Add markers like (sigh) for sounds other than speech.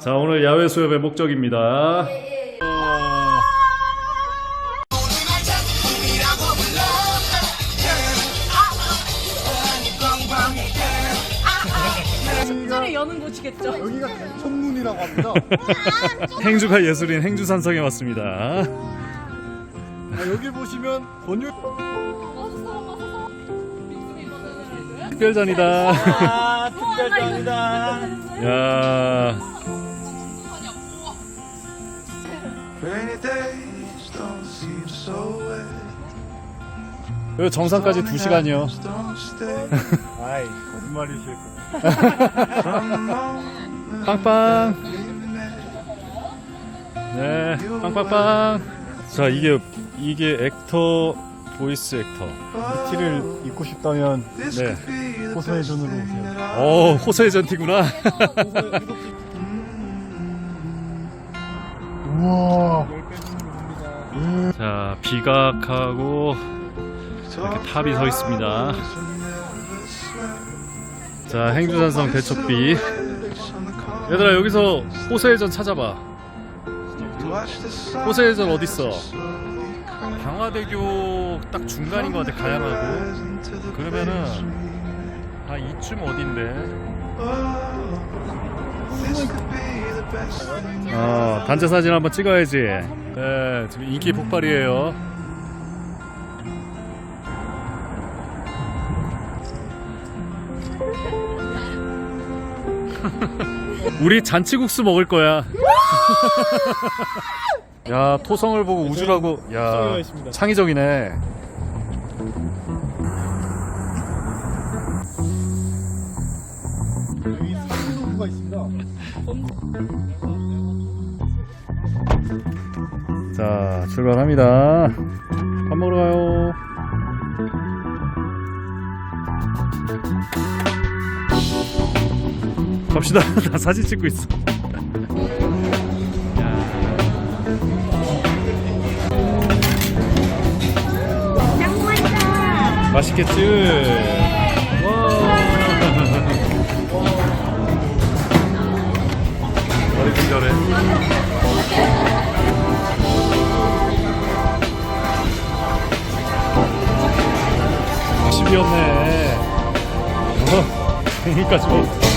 자 오늘 야외 수협의 목적입니다. 여는 곳이겠죠. 여기가 청문이라고 합니다. (laughs) 행주가 예술인 행주산성에 왔습니다. 아, 여기 보시면 권유 특별전이다. 아, 특별전이다. 야 Rainy days don't seem so wet. 여기 정상까지 2 시간이요. 아이 거짓말이실 moment 빵빵. 네, 빵빵빵. 자 이게 이게 액터 보이스 액터. 티를 입고 싶다면 네. could be the 호소의 best 전으로 thing 오세요. 어 호서의 전티구나. 우와. 자 비각하고 이렇게 탑이 서 있습니다. 자 행주산성 대척비. 얘들아 여기서 호서의 전 찾아봐. 호서의 전 어딨어? 강화대교 딱 중간인 것 같아 가양하고. 그러면은 아 이쯤 어딘데? 어 단체 사진 한번 찍어야지. 네 지금 인기 폭발이에요. (laughs) 우리 잔치국수 먹을 거야. (laughs) 야 토성을 보고 우주라고. 야 있습니다. 창의적이네. 여기 스피드가 있습니다. 자 출발합니다. 밥 먹으러 가요. 갑시다. (laughs) 나 사진 찍고 있어. 맛있겠지? 와. 머리. 집이었네. 어, (laughs) 그러니까 좀.